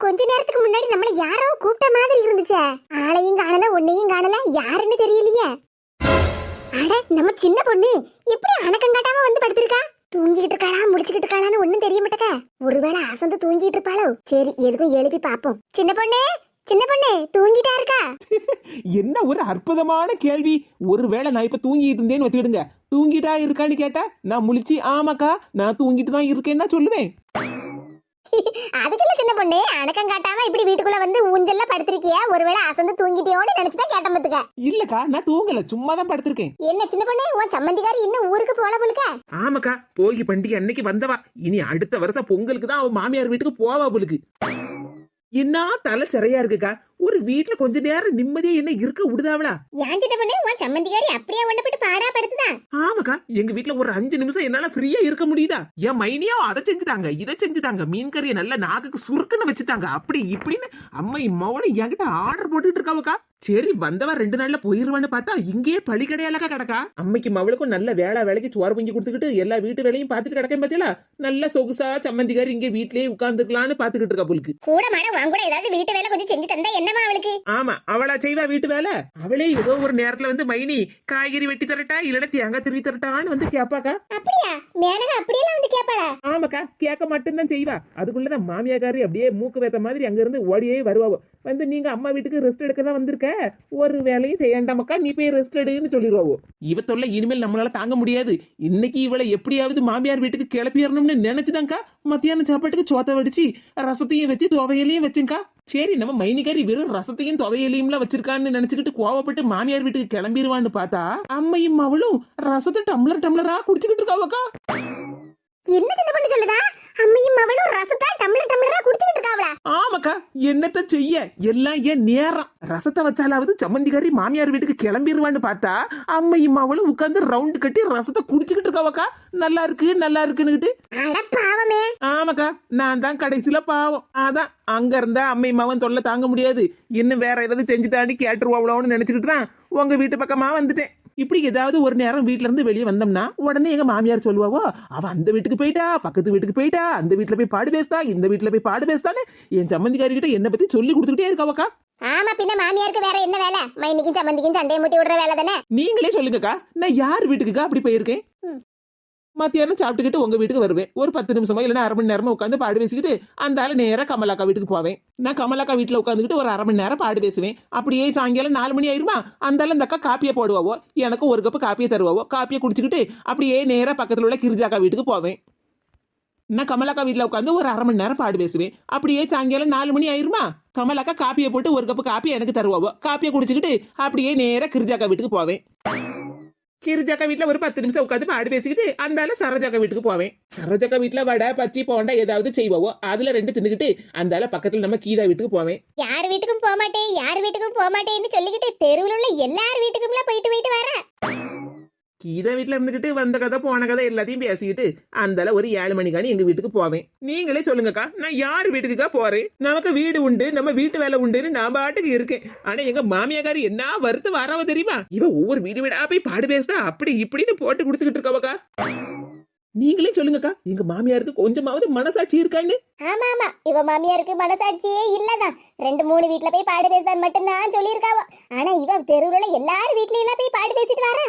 கொஞ்ச நேரத்துக்கு முன்னாடி நம்மள யாரோ கூப்பிட்ட மாதிரி இருந்துச்சே. ஆளையும் காணல உன்னையும் காணல யாருன்னு தெரியலையே. அட நம்ம சின்ன பொண்ணு எப்படி அணக்கம் காட்டாம வந்து படுத்திருக்கா? தூங்கிட்டு இருக்காளா முடிச்சுக்கிட்டு இருக்காளான்னு ஒண்ணும் தெரிய மாட்டேக்க. ஒருவேளை அசந்து தூங்கிட்டு இருப்பாளோ? சரி எதுக்கும் எழுப்பி பாப்போம் சின்ன பொண்ணு சின்ன பொண்ணு தூங்கிட்டா இருக்கா? என்ன ஒரு அற்புதமான கேள்வி. ஒருவேளை நான் இப்ப தூங்கிட்டு இருந்தேன்னு வச்சுக்கிடுங்க தூங்கிட்டா இருக்கான்னு கேட்டா நான் முழிச்சு ஆமாக்கா நான் தூங்கிட்டு தான் இருக்கேன்னா சொல்லுவேன். அதுக்குள்ள சின்ன பொண்ணு அணக்கம் காட்டாம இப்படி வீட்டுக்குள்ள வந்து ஊஞ்சல்ல படுத்திருக்கிய? ஒருவேளை அசந்து தூங்கிட்டியோன்னு நினைச்சுதான் கேட்ட பத்துக்க. இல்லக்கா நான் தூங்கல சும்மா தான் படுத்திருக்கேன். என்ன சின்ன பொண்ணு உன் சம்மந்திக்காரி இன்னும் ஊருக்கு போல போலுக்க? ஆமாக்கா போகி பண்டிகை அன்னைக்கு வந்தவா. இனி அடுத்த வருஷம் பொங்கலுக்கு தான் அவன் மாமியார் வீட்டுக்கு போவா போலுக்கு. என்ன தலை சிறையா இருக்குக்கா? ஒரு வீட்டுல கொஞ்ச நேரம் நிம்மதியா என்ன இருக்க விடுதாவளா? ஏன் சின்ன பொண்ணு உன் சம்மந்திக்காரி அப்படியே ஒண்ணு போட்டு பாடா படுத்துதா? ஆமாக்கா எங்க வீட்ல ஒரு அஞ்சு நிமிஷம் என்னால ஃப்ரீயா இருக்க முடியுதா? என் மைனியா அதை செஞ்சுட்டாங்க இதை செஞ்சுட்டாங்க மீன் கறியை நல்ல நாக்குக்கு சுருக்குன்னு வச்சுட்டாங்க. அப்படி இப்படின்னு அம்மா இம்மாவோட என்கிட்ட ஆர்டர் போட்டுட்டு இருக்காவக்கா. சரி வந்தவ ரெண்டு நாள்ல போயிருவான்னு பார்த்தா இங்கேயே பழி கிடையாலக்கா கிடக்கா. அம்மைக்கு மவளுக்கும் நல்ல வேலை வேலைக்கு சோறு பொங்கி கொடுத்துக்கிட்டு எல்லா வீட்டு வேலையும் பார்த்துட்டு கிடக்கேன் பாத்தீங்களா நல்ல சொகுசா சம்மந்திக்காரி இங்கே வீட்லயே உட்கார்ந்துக்கலான்னு பாத்துக்கிட்டு இருக்கா புலுக்கு. கூட மாட வாங்க கூட ஏதாவது வீட்டு வேலை கொஞ்சம் செஞ்சு தந்தா என்னமா அவளுக்கு? ஆமா அவளா செய்வா வீட்டு வேலை? அவளே ஏதோ ஒரு நேரத்துல வந்து மைனி காய்கறி வெட்டி தரட்டா இல்லன்னா தேங்காய் திருவி தரட்டான்னு வந்து கேப்பாக்கா. அப்படியா? மேனகா அப்படியெல்லாம் வந்து கேப்பாளா? ஆமாக்கா கேட்க மட்டும்தான் செய்வா. அதுக்குள்ளதான் மாமியாக்காரி அப்படியே மூக்கு வேத்த மாதிரி அங்க இருந்து ஓடியே வருவாவோ. வந்து நீங்க அம்மா வீட்டுக்கு ரெஸ்ட் எடுக்க தான் வந்திருக்க? ஒரு வேலையும் செய்யண்டாமக்கா நீ போய் ரெஸ்ட் எடுன்னு சொல்லிடுவாவோ இவ தொல்லை இனிமேல் நம்மளால தாங்க முடியாது. இன்னைக்கு இவளை எப்படியாவது மாமியார் வீட்டுக்கு கிளப்பிடணும்னு நினைச்சுதான்க்கா மத்தியானம் சாப்பாட்டுக்கு சோத்த வடிச்சு ரசத்தையும் வச்சு துவையலையும் வச்சுங்கக்கா சரி நம்ம மைனிகாரி வெறும் ரசத்தையும் துவையலையும்லாம் வச்சிருக்கான்னு நினைச்சுக்கிட்டு கோவப்பட்டு மாமியார் வீட்டுக்கு கிளம்பிடுவான்னு பார்த்தா அம்மையும் அவளும் ரசத்தை டம்ளர் டம்ளரா குடிச்சுக்கிட்டு இருக்காவக்கா. என்ன சின்ன பொண்ணு சொல்லுதா? அம்மையும் மவளும் ரசத்தை டம்ளர் டம்ளரா குடிச்சிட்டு இருக்காவளா? ஆமாக்கா என்னத்த செய்ய? எல்லாம் ஏன் நேரம்? ரசத்தை வச்சாலாவது சம்மந்திக்காரி மாமியார் வீட்டுக்கு கிளம்பிடுவான்னு பார்த்தா அம்மையும் அவளும் உட்காந்து ரவுண்டு கட்டி ரசத்தை குடிச்சுக்கிட்டு இருக்காவக்கா. நல்லா இருக்கு நல்லா இருக்குன்னுகிட்டு. பாவமே. ஆமாக்கா நான் தான் கடைசியில பாவம். அதான் அங்க இருந்தா அம்மை மாவன் தொல்லை தாங்க முடியாது. இன்னும் வேற ஏதாவது செஞ்சு தாண்டி கேட்டுருவாங்களோன்னு நினைச்சுக்கிட்டு தான் உங்க வீட்டு பக்கமா வந்துட்டேன். இப்படி ஏதாவது ஒரு நேரம் வீட்ல இருந்து வெளியே வந்தோம்னா உடனே எங்க மாமியார் சொல்லுவாவோ அவ அந்த வீட்டுக்கு போயிட்டா பக்கத்து வீட்டுக்கு போயிட்டா அந்த வீட்டுல போய் பாடு பேசுதா இந்த வீட்டுல போய் பாடு பேசுதான்னு என் சம்மந்திக்காரி கிட்ட என்ன பத்தி சொல்லி கொடுத்துக்கிட்டே இருக்காவக்கா ஆமா பின்ன மாமியாருக்கு வேற என்ன வேலை? மைனிக்கும் சம்மந்திக்கும் சண்டையை முட்டி விடுற வேலை தானே? நீங்களே சொல்லுங்கக்கா நான் யார் வீட்டுக்குக்கா அப்படி போயிருக்கேன். மத்தியானம் சாப்பிட்டுக்கிட்டு உங்க வீட்டுக்கு வருவேன். ஒரு பத்து நிமிஷமா இல்லைன்னா அரை மணி நேரமா உட்காந்து பாடு பேசிக்கிட்டு அந்த ஆள் நேராக கமலாக்கா வீட்டுக்கு போவேன். நான் கமலாக்கா வீட்டில் உட்காந்துக்கிட்டு ஒரு அரை மணி நேரம் பாடு பேசுவேன். அப்படியே சாயங்காலம் நாலு மணி ஆயிருமா? அந்த ஆளு அந்த அக்கா காப்பியை போடுவாவோ எனக்கு ஒரு கப்பு காப்பியை தருவாவோ காப்பியை குடிச்சிக்கிட்டு அப்படியே நேராக பக்கத்தில் உள்ள கிரிஜாக்கா வீட்டுக்கு போவேன். நான் கமலாக்கா வீட்டில் உட்காந்து ஒரு அரை மணி நேரம் பாடு பேசுவேன். அப்படியே சாயங்காலம் நாலு மணி ஆயிருமா? கமலாக்கா காப்பியை போட்டு ஒரு கப்பு காப்பி எனக்கு தருவாவோ காப்பியை குடிச்சுக்கிட்டு அப்படியே நேராக கிரிஜாக்கா வீட்டுக்கு போவேன். கிரிஜாக்கா வீட்டில் ஒரு பத்து நிமிஷம் உட்காந்து பாடு பேசிக்கிட்டு அந்தால சரோஜாக்கா வீட்டுக்கு போவேன். சரோஜாக்கா வீட்டில் வடை பச்சி போண்டா ஏதாவது செய்வோம் அதுல ரெண்டு தின்னுக்கிட்டு அந்தால பக்கத்தில் நம்ம கீதா வீட்டுக்கு போவேன். யார் வீட்டுக்கும் போக மாட்டேன் யார் வீட்டுக்கும் போக மாட்டேன்னு சொல்லிக்கிட்டு தெருவில் உள்ள எல்லார் வீட்டுக்கும்ல போயிட்டு கீதா வீட்ல இருந்துகிட்டு வந்த கதை போன கதை எல்லாத்தையும் பேசிக்கிட்டு அந்தால ஒரு ஏழு மணிக்கானு எங்க வீட்டுக்கு போவேன். நீங்களே சொல்லுங்கக்கா நான் யார் வீட்டுக்குக்கா போறேன்? நமக்கு வீடு உண்டு நம்ம வீட்டு வேலை உண்டுன்னு நான் பாட்டுக்கு இருக்கேன். ஆனா எங்க மாமியாக்காரி என்ன வருத்து வரவ தெரியுமா? இவ ஒவ்வொரு வீடு வீடா போய் பாடு பேசுதா அப்படி இப்படின்னு போட்டு கொடுத்துக்கிட்டு இருக்கவக்கா. நீங்களே சொல்லுங்கக்கா எங்க மாமியாருக்கு கொஞ்சமாவது மனசாட்சி இருக்கான்னு. ஆமா ஆமா. இவ மாமியாருக்கு மனசாட்சியே இல்லதான் ரெண்டு மூணு வீட்ல போய் பாடு பேசுதான் மட்டும்தான் சொல்லியிருக்காவோ. ஆனா இவ தெருவுல எல்லாரும் எல்லார் வீட்லயும் எல்லாம் போய் பாடு பேசிட்டு வரா.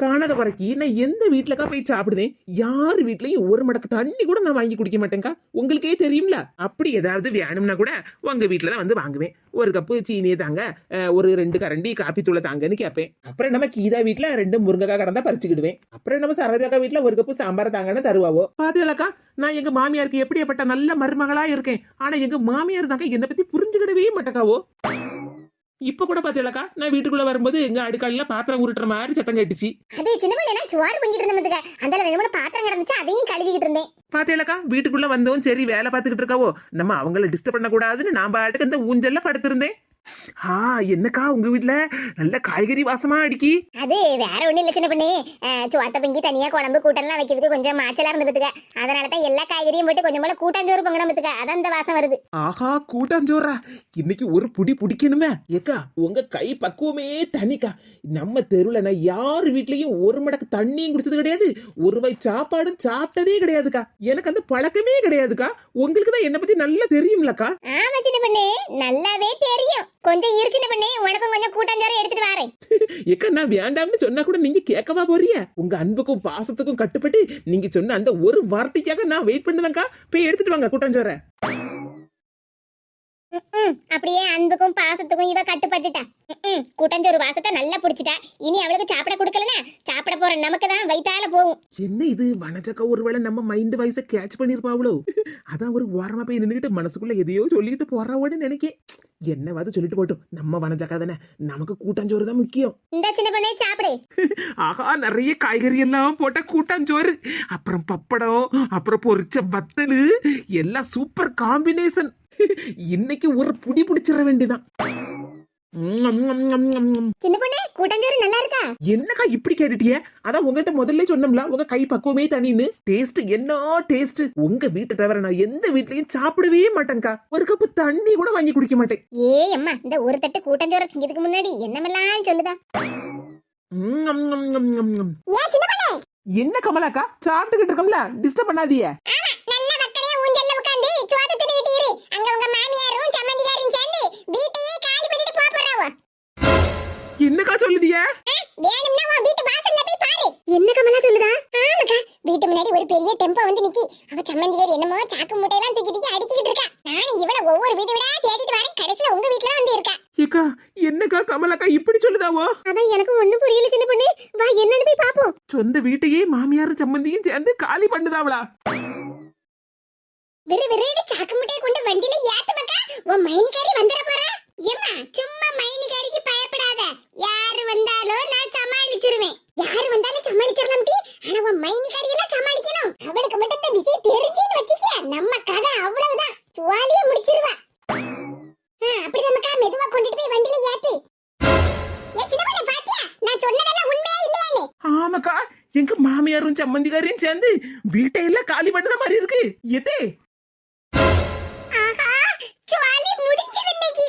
காணாத குறைக்கி நான் எந்த வீட்டுலக்கா போய் சாப்பிடுவேன்? யார் வீட்லயும் ஒரு மடக்கு தண்ணி கூட நான் வாங்கி குடிக்க மாட்டேங்க்கா உங்களுக்கே தெரியும்ல. அப்படி ஏதாவது வேணும்னா கூட உங்க வீட்டுல தான் வந்து வாங்குவேன். ஒரு கப்பு சீனியை தாங்க ஒரு ரெண்டு கரண்டி காப்பி தூளை தாங்கன்னு கேட்பேன். அப்புறம் நம்ம கீதா வீட்டுல ரெண்டு முருங்கைக்காய் கடந்தா பறிச்சுக்கிடுவேன். அப்புறம் நம்ம சரோஜாக்கா வீட்டுல ஒரு கப்பு சாம்பார் தாங்கன்னு தருவாவோ? பாத்துக்கலக்கா நான் எங்க மாமியாருக்கு எப்படியாப்பட்ட நல்ல மருமகளா இருக்கேன். ஆனா எங்க மாமியார் தாங்க என்னை பத்தி புரிஞ்சுக்கிடவே மாட்டேக்காவோ? இப்ப கூட பாத்தீங்களாக்கா? நான் வீட்டுக்குள்ள வரும்போது எங்க அடுக்காலில பாத்திரம் உருட்டுற மாதிரி சத்தம் கேட்டுச்சு. அது சின்ன பண்ணி சுவார் பண்ணிட்டு இருந்ததுக்கு அந்த வேணுமான பாத்திரம் கிடந்துச்சு அதையும் கழுவிக்கிட்டு இருந்தேன். பாத்தேலக்கா வீட்டுக்குள்ள வந்தவும் சரி வேலை பார்த்துக்கிட்டு இருக்காவோ? நம்ம அவங்கள டிஸ்டர்ப் பண்ணக்கூடாதுன்னு நான் பாட்டுக்கு இந்த ஊஞ்சல்ல படுத்திருந்தேன். ஆ என்னக்கா உங்க வீட்ல? நல்ல காய்கறி வாசமா அடிக்கி. அது வேற ஒண்ணும் இல்ல சின்ன பண்ணி. சுவாத்த பொங்கி தனியா குழம்பு கூட்டம்லாம் வைக்கிறதுக்கு கொஞ்சம் மாச்சலா இருந்து பத்துக்க. அதனால தான் எல்லா காய்கறியும் போட்டு கொஞ்சம் போல கூட்டாஞ்சோறு பொங்கணும் பத்துக்க. அதான் இந்த வாசம் வருது. ஆஹா கூட்டாஞ்சோறா. இன்னைக்கு ஒரு புடி பிடிக்கணுமே. ஏக்கா உங்க கை பக்குவமே தனிக்கா. நம்ம தெருவுல நான் யார் வீட்லயும் ஒரு மடக்கு தண்ணியும் குடிச்சது கிடையாது. ஒரு வை சாப்பாடும் சாப்பிட்டதே கிடையாதுக்கா. எனக்கு அந்த பழக்கமே கிடையாதுக்கா. உங்களுக்கு தான் என்ன பத்தி நல்லா தெரியும்லக்கா. ஆமா சின்ன பண்ணி நல்லாவே தெரியும். கொஞ்சம் இரு பண்ணி உனக்கும் கொஞ்சம் கூட்டாஞ்சோறு எடுத்துட்டு வரேன். ஏக்கா நான் வேண்டாம்னு சொன்னா கூட நீங்க கேட்கவா போறிய? உங்க அன்புக்கும் பாசத்துக்கும் கட்டுப்பட்டு நீங்க சொன்ன அந்த ஒரு வார்த்தைக்காக நான் வெயிட் பண்ணுதேங்க்கா போய் எடுத்துட்டு வாங்க கூட்டாஞ்சோற. அப்படியே அன்புக்கும் பாசத்துக்கும் இவ கட்டுப்பட்டுட்டா. ம், கூட்டாஞ்சோறு வாசத்தை நல்லா புடிச்சிட்டா. இனி அவளுக்கு சாப்பிட கொடுக்கலனா சாப்பிட போற நமக்கு தான் வயித்தால போகும். என்ன இது? வனஜக்கா ஒருவேளை நம்ம மைண்ட் வைஸ கேட்ச் பண்ணிருப்பாவளோ அதான் ஒரு ஓரமா போய் நின்னுகிட்டு மனசுக்குள்ள எதையோ சொல்லிக்கிட்டு போறாவோன்னு நினைக்கேன். என்னவாது சொல்லிட்டு போட்டும். நம்ம வனஜக்கா தானே. நமக்கு கூட்டாஞ்சோறு தான் முக்கியம். இந்த சின்ன பண்ணே சாப்பிடு. ஆஹா நிறைய காய்கறி எல்லாம் போட்ட கூட்டாஞ்சோறு. அப்புறம் பப்படம் அப்புறம் பொரிச்ச வத்தலு. எல்லாம் சூப்பர் காம்பினேஷன் இன்னைக்கு ஒரு புடி பிடிச்சிட வேண்டியதான் சின்ன பொண்ணே கூட்டாஞ்சோறு நல்லா இருக்கா? என்னக்கா இப்படி கேட்டுட்டியே? அதான் உங்ககிட்ட முதல்ல சொன்னோம்ல உங்க கை பக்குவமே தனின்னு. டேஸ்ட் என்ன டேஸ்ட் உங்க வீட்டை தவிர நான் எந்த வீட்லயும் சாப்பிடவே மாட்டேன்க்கா. ஒரு கப்பு தண்ணி கூட வாங்கி குடிக்க மாட்டேன். ஏ அம்மா இந்த ஒரு தட்டு கூட்டாஞ்சோறு திங்கிறதுக்கு முன்னாடி என்னமெல்லாம் சொல்லுதா? என்ன கமலாக்கா? சாப்பிட்டுக்கிட்டு இருக்கோம்ல டிஸ்டர்ப் பண்ணாதீங்க நல்ல மக்களே ஊஞ்சல்ல உட்கார்ந்து சுவாத தின்னுகிட்டு இரு அங்க உங்க மாமியாரும் சம்மந்தியாரும் சேர்ந்து வீட்டையே காலி பண்ணிட்டு போக போறாவோ என்னக்கா சொல்லுதிய? வேணும்னா உன் வீட்டு வாசல்ல போய் பாரு. என்ன கமலா சொல்லுதா? ஆமாக்கா வீட்டு முன்னாடி ஒரு பெரிய டெம்போ வந்து நிக்கி. அவ சம்மந்தியார் என்னமோ சாக்கு மூட்டையெல்லாம் தூக்கி தூக்கி அடிக்கிட்டு இருக்கா. நானும் இவள ஒவ்வொரு வீடு விடா தேடிட்டு வரேன். கடைசியில உங்க வீட்ல வந்து இருக்கா. ஏக்கா என்னக்கா கமலாக்கா இப்படி சொல்லுதாவோ அதான் எனக்கு ஒண்ணும் புரியல சின்ன பொண்ணு. வா என்னன்னு போய் பாப்போம். சொந்த வீட்டையே மாமியாரும் சம்மந்தியும் சேர்ந்து காலி பண்ணுதாவளா? விறு விறுன்னு சாக்கு மூட்டையை கொண்டு வண்டியில ஏத்து மக்கா உன் மைனிகாரி வந்துட போறா? ஏம்மா சும்மா மைனிகாரிக்கு பயப்படாத யாரு வந்தாலும் நான் சமாளிச்சிருவேன். யாரு வந்தாலும் சமாளிச்சிடலாம் டி. ஆனா உன் மைனிகாரி எல்லாம் சமாளிக்கணும். அவளுக்கு மட்டும் இந்த விஷயம் தெரிஞ்சுன்னு வச்சுக்க. நம்ம கதை அவ்வளவுதான். சுவாலியே முடிச்சிருவா. ஆ, அப்படிதான் மக்கா மெதுவா கொண்டுட்டு போய் வண்டியில ஏத்து. ஏ பாத்தியா? நான் சொன்னதெல்லாம் உண்மையா ஆமாக்கா எங்க மாமியாரும் சம்மந்திக்காரையும் சேர்ந்து வீட்டை எல்லாம் காலி பண்ணுற மாதிரி இருக்கு. எதே? ஆஹா சுவாலி முடிஞ்சது இன்னைக்கு.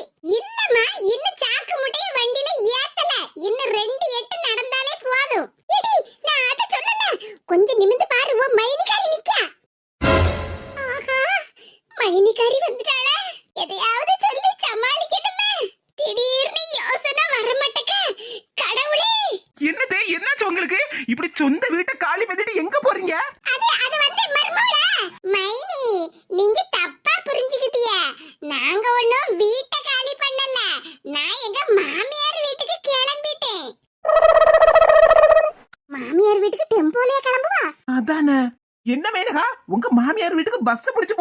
இல்லம்மா இன்னும் சாக்கு முட்டைய வண்டியில ஏத்தல. இன்னும் ரெண்டு எட்டு நட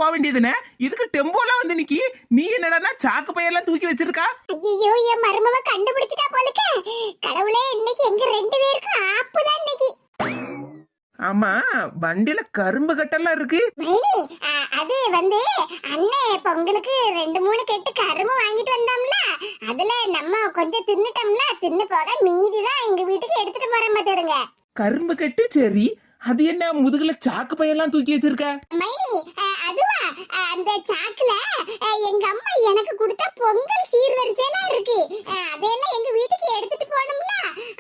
போக வேண்டியதுனே இதுக்கு டெம்போலாம் வந்து நிக்கி. நீ என்னடா சாக்கு பையெல்லாம் தூக்கி வச்சிருக்கா? ஐயோ என் மருமவ கண்டுபிடிச்சிட்டா போலுக்க. கடவுளே இன்னைக்கு எங்க ரெண்டு பேருக்கும் ஆப்புதான் இன்னைக்கு. ஆமா வண்டியில கரும்பு கட்டெல்லாம் இருக்கு. அது வந்து அண்ணே பொங்கலுக்கு ரெண்டு மூணு கெட்டு கரும்பு வாங்கிட்டு வந்தோம்ல. அதுல நம்ம கொஞ்சம் தின்னுட்டோம்ல. தின்னு போக மீதி தான் எங்க வீட்டுக்கு எடுத்துட்டு போறேன் பாத்துடுங்க. கரும்பு கட்டு சரி. அது என்ன முதுகுல சாக்கு பையெல்லாம் தூக்கி வச்சிருக்க? மைனி அதுவா? அந்த சாக்குல எங்க அம்மா எனக்கு கொடுத்த பொங்கல் சீர்வரிசையெல்லாம் இருக்கு. அ, அதையெல்லாம் எங்க வீட்டுக்கு எடுத்துட்டு போகணும்ல?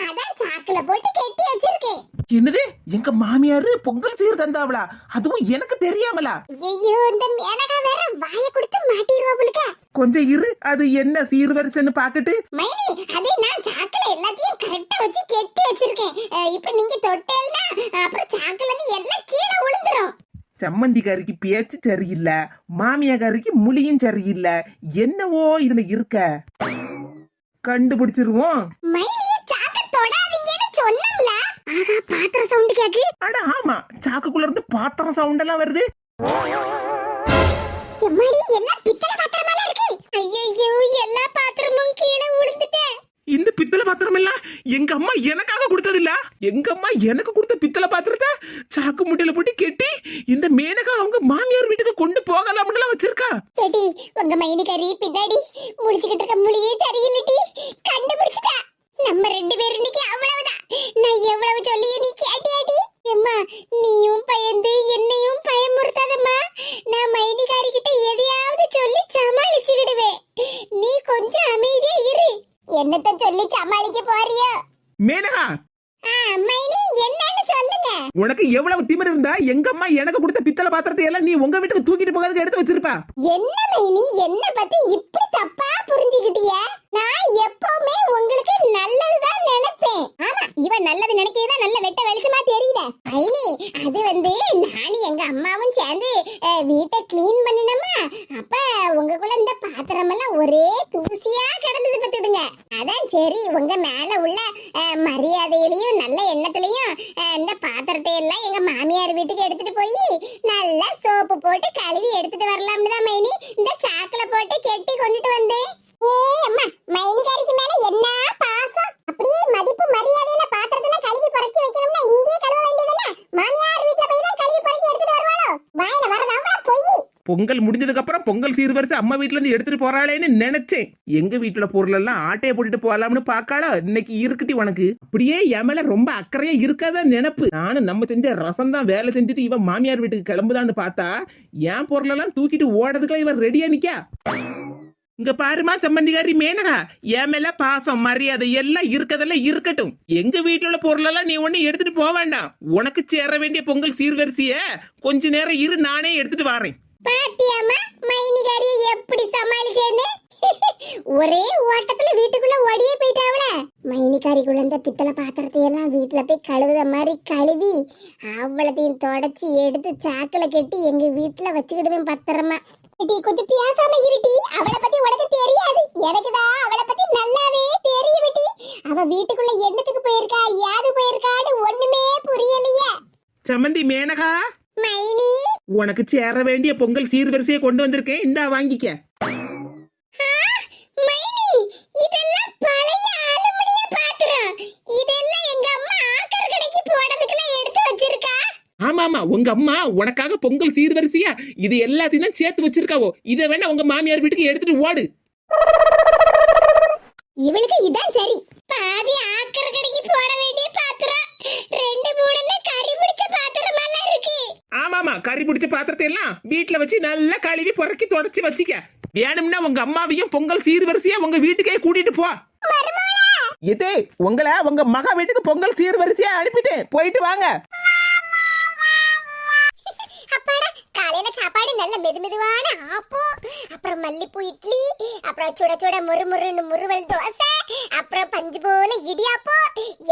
அதான் சாக்குல போட்டு கெட்டி வச்சிருக்கேன். என்னது? எங்க மாமியாரு பொங்கல் சீர் தந்தாவளா? அதுவும் எனக்கு தெரியாமலா? ஐயோ இந்த மேனகா வேற வாயை கொடுத்து மாட்டிடுவா கொஞ்சம் இரு அது என்ன சீர்வரிசைன்னு பாக்கட்டு மைனி அது நான் சாக்குல எல்லாத்தையும் கரெக்டா வச்சு கெட்டி வச்சிருக்கேன். இப்ப நீங்க தொட்டேல்னா அப்புறம் சாக்குல இருந்து எல்லாம் கீழே விழுந்துரும். சம்மந்திக்காரிக்கு பேச்சு சரியில்லை மாமியாக்காரிக்கு மொழியும் சரியில்லை என்னவோ இதுல இருக்க. கண்டுபிடிச்சிருவோம். மைனி சாக்க தொடாதீங்கன்னு சொன்னோம்ல. ஆகா பாத்திர சவுண்ட் கேக்கு. அட ஆமா சாக்குக்குள்ள இருந்து பாத்திரம் சவுண்ட் எல்லாம் வருது. எம்மாடி எல்லாம் பித்தளை பாத்திரமால இருக்கு. ஐயோ எல்லா பாத்திரமும் கீழே விழுந்துட்டேன் இந்த பித்தளை பாத்திரம் எல்லாம் எங்க அம்மா எனக்காக கொடுத்தது இல்ல எங்கம்மா எனக்கு கொடுத்த பித்தளை பாத்திரத்தை சாக்கு முட்டையில போட்டு கெட்டி இந்த மேனகா அவங்க மாமியார் வீட்டுக்கு கொண்டு போகலாம்னு வச்சிருக்கா. ஏடி உங்க மைனிகரி பின்னாடி முடிச்சுக்கிட்டு இருக்க மொழியே சரியில்லடி. கண்டுபிடிச்சிட்டா. நம்ம ரெண்டு பேரும் இன்னைக்கு அவ்வளவுதான். நான் எவ்வளவு சொல்லியும் நீ கேட்டியாடி? எம்மா நீயும் பயந்து என்னையும் பயமுறுத்தாதம்மா. நான் மைனிகாரி கிட்ட எதையாவது சொல்லி சமாளிச்சுக்கிடுவேன். நீ கொஞ்சம் அமைதியா இரு. என்னத்த சொல்லி சமாளிக்க போறியோ? மேனகா மைனி என்னன்னு சொல்லுங்க. உனக்கு எவ்வளவு திமிர் இருந்தா எங்க அம்மா எனக்கு கொடுத்த பித்தளை பாத்திரத்தை எல்லாம் நீ உங்க வீட்டுக்கு தூக்கிட்டு போகிறதுக்கு எடுத்து வச்சிருப்பா. என்ன மைனி என்ன பத்தி இப்படி தப்பா புரிஞ்சுக்கிட்டிய நான் எப்பவுமே உங்களுக்கு நல்லதுதான் நினைப்பேன் ஆமா இவன் நல்லது நினைக்கிறதா நல்ல வெட்ட வெளிச்சமா தெரியுத மைனி அது வந்து நானும் எங்க அம்மாவும் சேர்ந்து அஹ், வீட்டை க்ளீன் பண்ணினோமா அப்ப உங்களுக்குள்ள இந்த பாத்திரம் எல்லாம் ஒரே தூசியா கிடந்தது பத்துடுங்க அதான் சரி உங்க மேல உள்ள அஹ், மரியாதையிலையும் நல்ல எண்ணத்திலையும் அஹ், இந்த பாத்திரத்தை எல்லாம் எங்க மாமியார் வீட்டுக்கு எடுத்துட்டு போய் நல்லா சோப்பு போட்டு கழுவி எடுத்துட்டு வரலாம்னு தான் மைனி இந்த சாக்குல போட்டு கெட்டி கொண்டுட்டு வந்தேன் ஏ அம்மா மைனிகாரிக்கு மேல என்ன பாசம் அப்படியே மதிப்பு மரியாதையில பாத்திரத்துல கழுவி புரட்டி வைக்கணும்னா இங்கே கழுவ வேண்டியதுன்னா மாமியார் வீட்ல போய் தான் கழுவி புரட்டி எடுத்துட்டு வருவாளோ வாயில வரதா பொய் பொங்கல் முடிஞ்சதுக்கு அப்புறம் பொங்கல் சீர்வரிசை அம்மா வீட்ல இருந்து எடுத்துட்டு போறாளேன்னு நினைச்சேன். எங்க வீட்டுல பொருள் எல்லாம் ஆட்டையை போட்டுட்டு போகலாம்னு பாக்காளா இன்னைக்கு இருக்குட்டி உனக்கு. அப்படியே என் மேல ரொம்ப அக்கறையா இருக்காத நினைப்பு. நானும் நம்ம செஞ்ச ரசம் தான் வேலை செஞ்சுட்டு இவன் மாமியார் வீட்டுக்கு கிளம்புதான்னு பார்த்தா என் பொருளெல்லாம் தூக்கிட்டு ஓடுறதுக்குலாம் இவன் ரெடியா நிக்கா. இங்க பாருமா சம்பந்திகாரி மேனகா என் மேல பாசம் மரியாதை எல்லாம் இருக்கதெல்லாம் இருக்கட்டும். எங்க வீட்டுல உள்ள பொருளெல்லாம் நீ ஒண்ணு எடுத்துட்டு போக வேண்டாம் உனக்கு சேர வேண்டிய பொங்கல் சீர்வரிசைய கொஞ்ச நேரம் இரு நானே எடுத்துட்டு வரேன். பாத்தியாமா மைனிகாரிய எப்படி சமாளிச்சேன்னு? ஒரே ஓட்டத்துல வீட்டுக்குள்ள ஓடியே போயிட்டாவல மைனிகாரிக்குள்ள இந்த பித்தளை பாத்திரத்தை எல்லாம் வீட்டுல போய் கழுவுத மாதிரி கழுவி அவ்வளத்தையும் தொடச்சி எடுத்து சாக்குல கட்டி எங்க வீட்டுல வச்சுக்கிடுவேன் பத்திரமா. டி கொஞ்சம் பேசாம இருட்டி அவளை பத்தி உனக்கு தெரியாது. எனக்குதான் அவளை பத்தி நல்லாவே தெரியும் டி அவ வீட்டுக்குள்ள என்னத்துக்கு போயிருக்கா யாது போயிருக்கான்னு ஒண்ணுமே புரியலையே. சமந்தி மேனகா? மைனி? உனக்கு சேர வேண்டிய பொங்கல் சீர்வரிசையை கொண்டு வந்திருக்கேன். இந்தா வாங்கிக்க. ஆமா ஆமா உங்க அம்மா உனக்காக பொங்கல் சீர்வரிசையா? இது எல்லாத்தையும் சேர்த்து வச்சிருக்காவோ? இதை வேணா உங்க மாமியார் வீட்டுக்கு எடுத்துட்டு ஓடு. இவளுக்கு இதான் சரி. பாதி ஆக்கர் கடைக்கு போட கறி பிடிச்ச பாத்திரத்தை எல்லாம் வீட்டுல வச்சு நல்லா கழுவி புறக்கி தொடச்சி வச்சுக்க. வேணும்னா உங்க அம்மாவையும் பொங்கல் சீர்வரிசையா உங்க வீட்டுக்கே கூட்டிட்டு போ. இதே உங்களை உங்க மகா வீட்டுக்கு பொங்கல் சீர்வரிசையா அனுப்பிட்டேன். போயிட்டு வாங்க. காலையில சாப்பாடு நல்ல மெது மெதுவான ஆப்பம் அப்புறம் மல்லிப்பூ இட்லி அப்புறம் சுட சுட முறு முறுன்னு முறுவல் தோசை அப்புறம் பஞ்சு போல இடியாப்பம்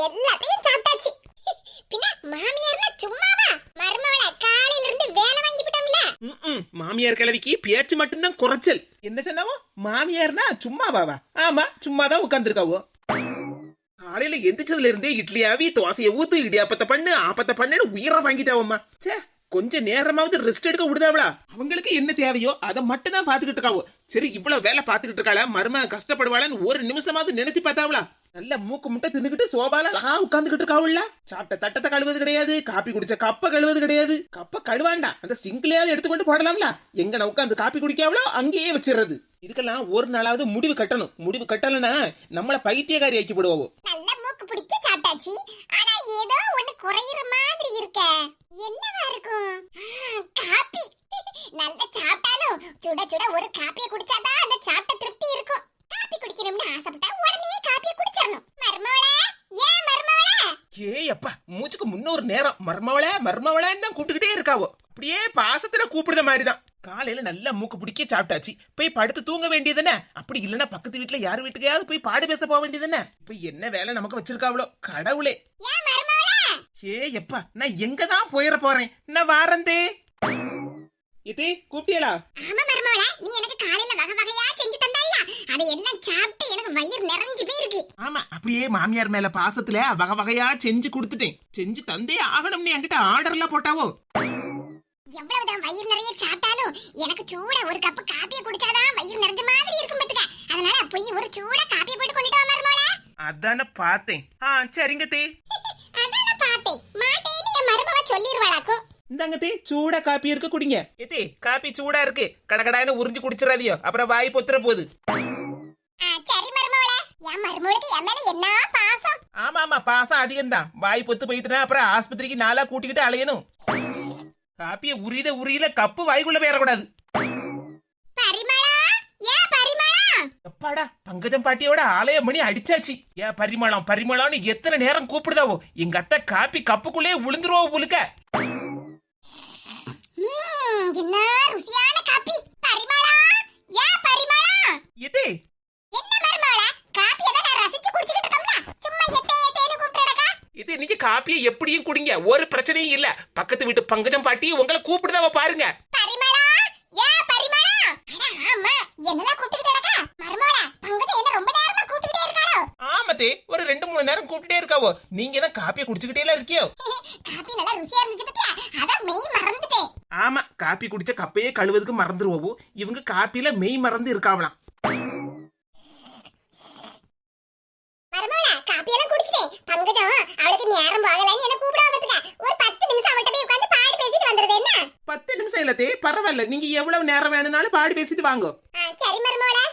எல்லாத்தையும் சாப்பிட்டாச்சு. பின்ன மாமியார்னா சும்மாவா? மருமவள காலையில இருந்து வேலை மாமியார் கிழவிக்கு பேச்சு மட்டும்தான் குறைச்சல். என்ன சொன்னாவோ? மாமியார்னா சும்மா பாவா ஆமா சும்மா தான் உட்காந்துருக்காவோ காலையில எந்திரிச்சதுல இருந்தே இட்லியாவி தோசையை ஊத்து இடியாப்பத்தை பண்ணு ஆப்பத்தை பண்ணுன்னு உயிரை வாங்கிட்டாவம்மா. ச்சே கொஞ்ச நேரமாவது ரெஸ்ட் எடுக்க விடுதாவளா? அவங்களுக்கு என்ன தேவையோ அதை மட்டும் தான் பாத்துக்கிட்டு இருக்காவோ? சரி இவ்வளவு வேலை பாத்துக்கிட்டு இருக்காளா? மரும கஷ்டப்படுவாளான்னு ஒரு நிமிஷமாவது நினைச்சு பார்த்தாவளா? நல்ல மூக்கு முட்டை தின்னுக்கிட்டு சோபால அழகா உட்காந்துக்கிட்டு இருக்காவுல்ல சாப்பிட்ட தட்டத்தை கழுவது கிடையாது காப்பி குடிச்ச கப்ப கழுவது கிடையாது. கப்ப கழுவாண்டா? அந்த சிங்கிளையாவது எடுத்துக்கொண்டு போடலாம்ல? எங்க நான் உட்காந்து காப்பி குடிக்காவளோ அங்கேயே வச்சிடுறது இதுக்கெல்லாம் ஒரு நாளாவது முடிவு கட்டணும். முடிவு கட்டலைன்னா நம்மள பைத்தியக்காரி ஆக்கி விடுவோம் நல்ல மூக்கு பிடிக்க சாப்பிட்டாச்சு. ஆனா ஏதோ ஒண்ணு குறையிற மாதிரி இருக்க. என்னவா இருக்கும்? காப்பி. நல்ல சாப்பிட்டாலும் சுட சுட ஒரு காப்பியை குடிச்சாதான் அந்த சாப்பிட்ட திருப்தி இருக்கும் காப்பி குடிக்கணும்னு ஆசைப்பட்டா உடனே காப்பியை குடிச்சிடணும் மருமவளே ஏன் மருமவளே ஏய் அப்பா மூச்சுக்கு நேரம். மர்மவள மர்மவளன்னு தான் கூப்பிட்டுக்கிட்டே இருக்காவோ. அப்படியே பாசத்துல கூப்பிடுற மாதிரிதான். காலையில நல்லா மூக்கு பிடிக்க சாப்பிட்டாச்சு. போய் படுத்து தூங்க வேண்டியதுன்னு அப்படி இல்லைன்னா பக்கத்து வீட்டுல யார் வீட்டுக்கையாவது போய் பாடு பேச போக வேண்டியதுன்னு இப்ப என்ன வேலை நமக்கு வச்சிருக்காவளோ? கடவுளே. ஏ எப்பா நான் எங்க தான் போயிட போறேன்? நான் வாரந்தே. இதே கூப்பிட்டியலா? ஆமா மருமவளே. நீ எனக்கு காலையில வகை வகையா செஞ்சு தந்தல்ல. அதை எல்லாம் சாப்பிட்டு எனக்கு ஆமா அப்படியே மாமியார் மேல பாசத்துல வகை வகையா செஞ்சு கொடுத்துட்டேன். செஞ்சு தந்தே ஆகணும்னு என்கிட்ட ஆர்டர்லாம் போட்டாவோ? எவ்வளவுதான் வயிறு நிறைய சாப்பிட்டாலும் எனக்கு சூட ஒரு கப் காப்பியை குடிச்சாதான் வயிறு நிறைஞ்ச மாதிரி இருக்கும் பாத்துக்க அதனால போய் ஒரு சூட காப்பியை போட்டு கொண்டுட்டு வா அதான பார்த்தேன். ஆ சரிங்க தே. அதான் மாட்டேன் மாட்டேன்னு என் மருமவ சொல்லிடுவாளாக்கும் இந்தாங்க தே சூடா காப்பி இருக்கு குடிங்க. ஏத்தே காப்பி சூடா இருக்கு. கடகடான்னு உறிஞ்சு குடிச்சிடாதியோ அப்புறம் வாய் பொத்துற போகுது. ஆ, சரி மருமவளே. என் மருமவளுக்கு என் மேல என்ன பாசம்? ஆமா ஆமா பாசம் அதிகம்தான். வாய் பொத்து போயிட்டுனா அப்புறம் ஆஸ்பத்திரிக்கு நாளா கூட்டிக்கிட்டு அலையணும். காப்பிய உரித உரியில கப்பு வாய்க்குள்ள போயிடக்கூடாது பரிமளா? ஏன் பரிமளா? அப்பாடா பங்கஜம் பாட்டியோட ஆலய மணி அடிச்சாச்சு. ஏன் பரிமளம் பரிமளம்னு எத்தனை நேரம் கூப்பிடுதாவோ? எங்க அத்தை காப்பி கப்புக்குள்ளே விழுந்துருவோ புழுக்க ம்ம், என்ன ருசியான காப்பி. பரிமளா? ஏன் பரிமளா? எதே என்ன மருமவளே காப்பி எதை நான் ரசிச்சு குடிச்சிட்டு இருக்கோம்ல சும்மா எத்தே எத்தேன்னு கூப்பிட்டுடக்கா இது நீங்க காப்பியை எப்படியும் குடிங்க. ஒரு பிரச்சனையும் இல்ல. பக்கத்து வீட்டு பங்கஜம் பாட்டி உங்களை கூப்பிடுதாவ பாருங்க. ஆமத்தே ஒரு ரெண்டு மூணு நேரம் கூப்பிட்டே இருக்காவோ? நீங்க தான் காப்பியை குடிச்சுக்கிட்டே இருக்கியோ? காப்பி நல்லா ருசியா இருந்துச்சு ஆமா காப்பி குடிச்ச கப்பையே கழுவதுக்கு மறந்துருவோம் இவங்க காப்பியில மெய் மறந்து இருக்காவலாம் மருமவளே காப்பி எல்லாம் குடிச்சிட்டேன் பங்கஜம் அவளுக்கு நேரம் போகலன்னு என்ன கூப்பிடாம பாத்துக்க ஒரு பத்து நிமிஷம் அவட்ட போய் உட்கார்ந்து பாடி பேசிட்டு வந்துருது. என்ன? பத்து நிமிஷம் இல்லத்தே பரவாயில்ல. நீங்க எவ்வளவு நேரம் வேணும்னாலும் பாடி பேசிட்டு வாங்க. சரி மருமவளே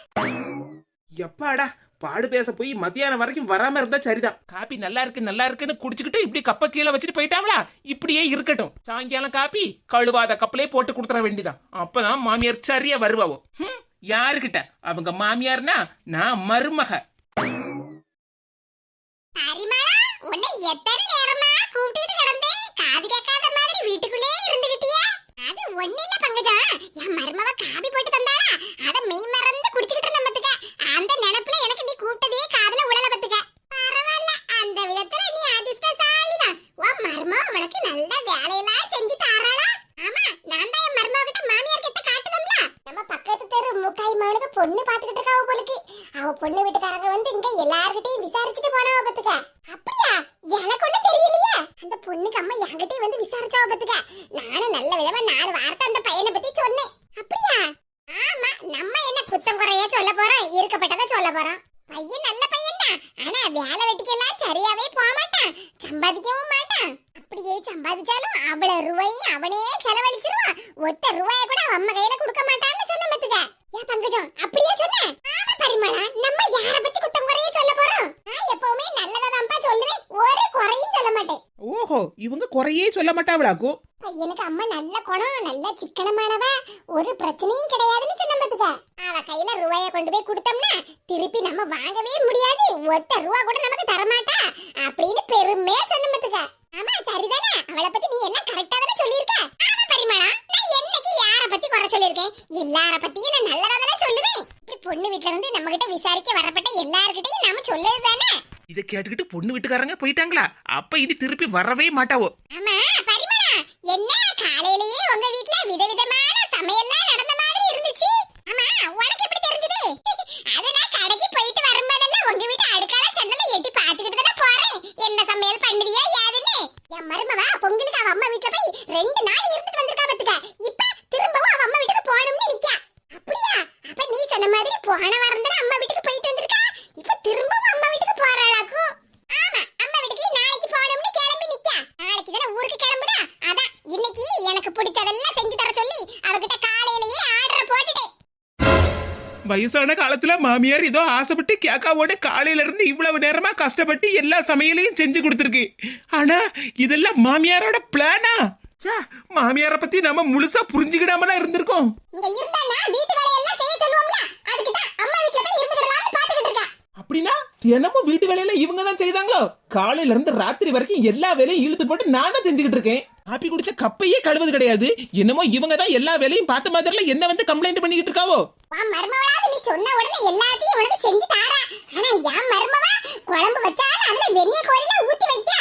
எப்பாடா பாடு பேச போய் மத்தியானம் வரைக்கும் வராம இருந்தா சரிதான். காப்பி நல்லா இருக்கு நல்லா இருக்குன்னு குடிச்சுக்கிட்டு இப்படி கப்ப கீழே வச்சுட்டு போயிட்டாங்களா இப்படியே இருக்கட்டும். சாயங்காலம் காப்பி கழுவாத கப்பலே போட்டு கொடுத்துற வேண்டியதான் அப்பதான் மாமியார் சரியா வருவாவோ. ஹம், யாருகிட்ட அவங்க மாமியார்னா நான் மருமக. உன்னை எத்தனை நேரமா கூப்பிட்டு கிடந்தேன்? காது கேட்காத மாதிரி வீட்டுக்குள்ளே இருந்துகிட்டியா? அது ஒண்ணு இல்ல பங்கஜம். என் மருமவ காபி போட்டு தந்தாளா? அத மெய் மறந்து குடிச்சிட்டு இருந்த பத்துக்க. அந்த நினைப்புல எனக்கு நீ கூப்பிட்டதே காதுல உழல பத்துக்க. பரவாயில்ல அந்த விதத்துல நீ அதிர்ஷ்டசாலிதான். உன் மருமவ உனக்கு நல்ல வேலையெல்லாம் செஞ்சு தாராளா? ஆமா நான் தான் என் மருமவ கிட்ட மாமியார் கிட்ட காட்டுதம்ல. நம்ம பக்கத்து தெரு முக்காய் மவனுக்கு பொண்ணு பாத்துக்கிட்டு இருக்காவ போலுக்கு. அவ பொண்ணு வீட்டுக்காரங்க வந்து இங்க எல்லார்கிட்டயும் விசாரிச்சுட்டு போனவ பத்துக்க. அப்படியா? எனக்கு ஒண்ணும் தெரியலையே. அந்த பொண்ணுக்கு அம்மா என்கிட்டயே வந்து விசாரிச்சா பத்துக்க நானும் நல்ல விதமா நாலு வார்த்தை அந்த பையனை பத்தி சொன்னேன். அப்படியா? ஆமா நம்ம என்ன குத்தம் குறைய சொல்ல போறோம்? இருக்கப்பட்டதை சொல்ல போறோம். பையன் நல்ல பையன் தான் ஆனா வேலை வெட்டிக்கெல்லாம் சரியாவே போக மாட்டான். சம்பாதிக்கவும் மாட்டான். அப்படியே சம்பாதிச்சாலும் அவ்வளவு ரூபாயும் அவனே செலவழிச்சிருவான். ஒத்த ரூபாய கூட அம்மா கையில கொடுக்க மாட்டான்னு சொன்ன பத்துக்க ஏன் பங்கஜம் அப்படியே சொன்ன? ஆமா பரிமளா நம்ம யார பத்தி குத்தம் குறைய சொல்ல போறோம் நான் எப்பவுமே நல்லதாதான்ப்பா சொல்லுவேன் ஒரு குறையும் சொல்ல மாட்டேன் ஓஹோ இவங்க குறையே சொல்ல மாட்டாவளாக்கோ எனக்கு அம்மா நல்ல குணம் நல்ல சிக்கனமானவ. ஒரு பிரச்சனையும் கிடையாதுன்னு சொன்ன பாத்துக்க. அவ கையில ரூபாய கொண்டு போய் கொடுத்தோம்னா திருப்பி நம்ம வாங்கவே முடியாது. ஒத்த ரூபா கூட நமக்கு தரமாட்டா அப்படின்னு பெருமையா சொன்ன பாத்துக்க. ஆமா சரிதானே? அவளை பத்தி நீ எல்லாம் கரெக்டா தானே சொல்லியிருக்க? ஆமா பரிமளா நான் என்னைக்கு யார பத்தி குறை சொல்லியிருக்கேன்? எல்லார பத்தியும் நான் நல்லதா தானே சொல்லுவேன். இப்படி பொண்ணு வீட்டுல இருந்து நம்ம கிட்ட விசாரிக்க வரப்பட்ட எல்லார்கிட்டையும் நாம சொல்லது தானே? இதை கேட்டுக்கிட்டு பொண்ணு வீட்டுக்காரங்க போயிட்டாங்களா? அப்ப இனி திருப்பி வரவே மாட்டாவோ? ஆமா பரிமளா என்ன? காலையிலேயே உங்க வீட்ல விதவிதமான சமையல்லாம் நடந்த மாதிரி இருந்துச்சு. ஆமா உனக்கு எப்படி தெரிஞ்சது? அது நான் கடைக்கு போயிட்டு வரும்போதெல்லாம் உங்க வீட்டு அடுக்கால ஜன்னல எட்டி பாத்துக்கிட்டு தானே போறேன். என்ன சமையல் பண்ணுவியா யாருன்னு? என் மருமவ பொங்கலுக்கு அவ அம்மா வீட்ல போய் ரெண்டு நாள் இருந்துட்டு வந்திருக்கா பாத்துக்க இப்ப திரும்பவும் அவ அம்மா வீட்டுக்கு போகணும்னு நிக்கா அப்படியா? அப்ப நீ சொன்ன மாதிரி போன வாரம் தானே அம்மா வீட்டுக்கு போயிட்டு வந்திருக்கா? இப்ப திரும்பவும் அம்மா வீட்டுக்கு போறாளாக்கும் ஆமா அம்மா வீட்டுக்கு நாளைக்கு போகணும்னு கிளம்பி நிக்கா நாளைக்கு தானே ஊருக்கு கிளம்புதா அதான் இன்னைக்கு எனக்கு பிடிச்சதெல்லாம் செஞ்சு தர சொல்லி அவகிட்ட காலையிலேயே ஆர்டர் போட்டுட்டேன் வயசான காலத்துல மாமியார் ஏதோ ஆசைப்பட்டு கேக்காவோட காலையில இருந்து இவ்வளவு நேரமா கஷ்டப்பட்டு எல்லா சமையலையும் செஞ்சு கொடுத்துருக்கு. ஆனா இதெல்லாம் மாமியாரோட பிளானா ச்சே, மாமியார பத்தி நம்ம முழுசா இருந்திருக்கோம். அதுக்கு தான் இருக்கா. அப்படின்னா தினமும் வீட்டு வேலையில இவங்க தான் செய்தாங்களோ? காலையில இருந்து ராத்திரி வரைக்கும் எல்லா வேலையும் இழுத்து போட்டு நான் தான் செஞ்சுக்கிட்டு இருக்கேன். காப்பி குடிச்ச கப்பையே கழுவது கிடையாது. என்னமோ இவங்க தான் எல்லா வேலையும் பார்த்த மாதிரில என்ன வந்து கம்ப்ளைண்ட் பண்ணிக்கிட்டு இருக்காவோ? வா மருமவளாவது நீ சொன்ன உடனே எல்லாத்தையும் உனக்கு செஞ்சு தாரா ஆனா என் மருமவா குழம்பு வச்சாலும் அதுல வெந்நீர் கோரில ஊத்தி வைக்க.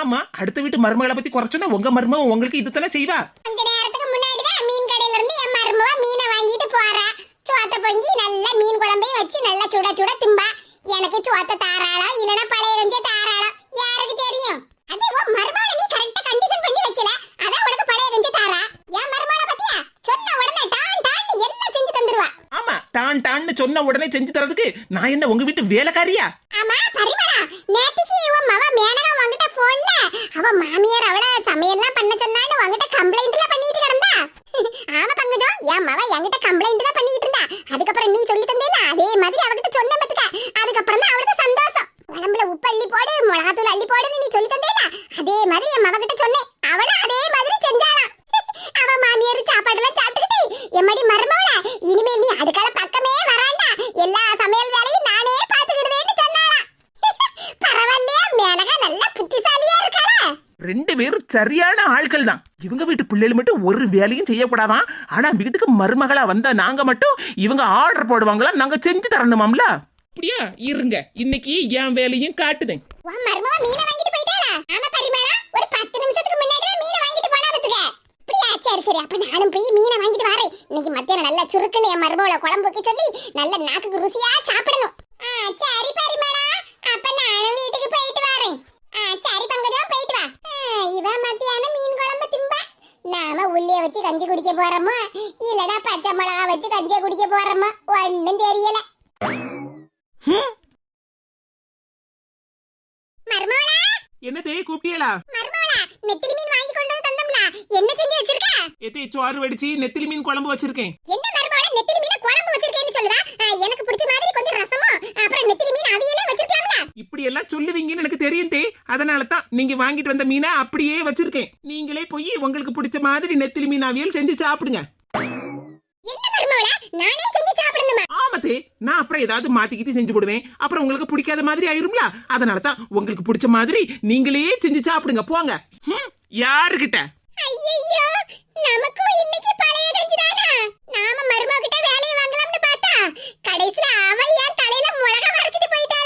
ஆமா அடுத்த வீட்டு மருமகளை பத்தி குறைச்சோன்னா உங்க மருமக உங்களுக்கு இதுதானே செய்வா? கொஞ்ச நேரத்துக்கு முன்னாடி தான் மீன் கடையில இருந்து என் மருமவா மீனை வாங்கிட்டு போறா. சோத்த பொங்கி நல்ல மீன் குழம்பையும் வச்சு நல்லா சுட சுட திம்பா. எனக்கு சோத்த தாராளா இல்லனா பழைய வெஞ்ச தாராளா யாருக்கு தெரியும்? அது உன் மருமகளை நீ கரெக்டா கண்டிஷன் பண்ணி வைக்கல. அதான் உனக்கு பழைய வெஞ்ச தாரா. என் மருமகளை பத்தியா? சொன்ன உடனே டான் டான் எல்லாம் செஞ்சு தந்துருவா. ஆமா டான் டான்னு சொன்ன உடனே செஞ்சு தரதுக்கு நான் என்ன உங்க வீட்டு வேலைக்காரியா? ஆமா பரிமளா. நேத்திக்கு உன் மவ மேனகா உன்கிட்ட போன்ல அவ மாமியார் அவள சமையல்லாம் பண்ண சொன்னான்னு உன்கிட்ட கம்ப்ளைண்ட்ல பண்ணிட்டு கிடந்தா ஆமா பங்கஜம் என் மவ என்கிட்ட கம்ப்ளைண்ட் தான் பண்ணிட்டு இருந்தா அதுக்கப்புறம் நீ சொல்லி தந்தேல அதே மாதிரி அவகிட்ட சொன்ன பத்துக்க அதுக்கப்புறம் தான் அவளுக்கு சந்தோஷம் உடம்புல உப்பு அள்ளி போடு மிளகாத்தூள் அள்ளி போடுன்னு நீ சொல்லி தந்தேல அதே மாதிரி என் மவ கிட்ட சொன்னேன் அவளும் அதே மாதிரி செஞ்சாளாம் அவ மாமியார் சாப்பாடெல்லாம் சாப்பிட்டுக்கிட்டு எம்மடி மருமவள இனிமேல் நீ அடுக்கள பக்கமே வராண்டா எல்லா சமையல் வேலையும் நானே பாத்துக்கிடுவேன்னு சொன்னாளாம் பரவாயில்லையா மேனகா நல்ல புத்திசாலியா இருக்காளா ரெண்டு பேரும் சரியான ஆட்கள் தான் இவங்க வீட்டு பிள்ளைகள் மட்டும் ஒரு வேலையும் செய்யக்கூடாதான் ஆனா வீட்டுக்கு மருமகளா வந்தா நாங்க மட்டும் இவங்க ஆர்டர் போடுவாங்களா? நாங்க செஞ்சு தரணுமாம்ல? அப்படியா? இருங்க. இன்னைக்கு என் வேலையும் காட்டுதேன். உன் மருமவ வாங்கிட்டு போயிட்டாளா? ஆமா பரிமளா ஒரு பத்து நிமிஷத்துக்கு முன்னாடி தான் வாங்கிட்டு போனா பத்துக்க. அப்படியா சரி சரி அப்ப நானும் போய் மீனை வாங்கிட்டு வரேன். இன்னைக்கு மத்தியானம் நல்ல சுருக்குன்னு என் மருமவள குழம்பு வைக்க சொல்லி நல்ல நாக்குக்கு ருசியா சாப்பிடணும். ஆ சரி பரிமளா அப்ப நானும் வீட்டுக்கு போயிட்டு வரேன் ஆ சரி பங்கஜம் போயிட்டு வா ஆ, இவ மத்தியானம் மீன் குழம்பு திம்பா உள்ளிய வச்சு கஞ்சி குடிக்க போறோமோ? இல்லனா பச்சை மிளகா வச்சு கஞ்சியை குடிக்க போறோமோ? ஒண்ணும் தெரியல. ஹம், மருமவளா என்னதே கூப்பிட்டியலா நெத்திலி மீன் வாங்கி கொண்டு வந்து தந்தோம்ல. என்ன செஞ்சு வச்சிருக்க? எத்தே சோறு வடிச்சு நெத்திலி மீன் குழம்பு வச்சிருக்கேன். என்ன மருமவளா நெத்திலி மீனை குழம்பு வச்சிருக்கேன்னு சொல்லுதா? எனக்கு பிடிச்ச மாதிரி கொஞ்சம் ரசமும் அப்புறம் நெத்திலி மீன் அவியலே வச்சிருக்கலாம்ல. இப்படி எல்லாம் சொல்லுவீங்கன்னு எனக்கு தெரியும் தே அதனால தான் நீங்க வாங்கிட்டு வந்த மீனை அப்படியே வச்சிருக்கேன். நீங்களே போய் உங்களுக்கு பிடிச்ச மாதிரி நெத்திலி மீனாவியல் செஞ்சு சாப்பிடுங்க. ஆமத்தே நான் அப்புறம் ஏதாவது மாத்திக்கிட்டு செஞ்சு போடுவேன். அப்புறம் உங்களுக்கு பிடிக்காத மாதிரி ஆயிரும்ல? அதனால தான் உங்களுக்கு பிடிச்ச மாதிரி நீங்களே செஞ்சு சாப்பிடுங்க. போங்க. யாருக்கிட்ட நமக்கு இன்னைக்கு பழைய கஞ்சிதானா நாம மருமகிட்ட ஏன் தலையில மிளகா வரைச்சிட்டு போயிட்டா?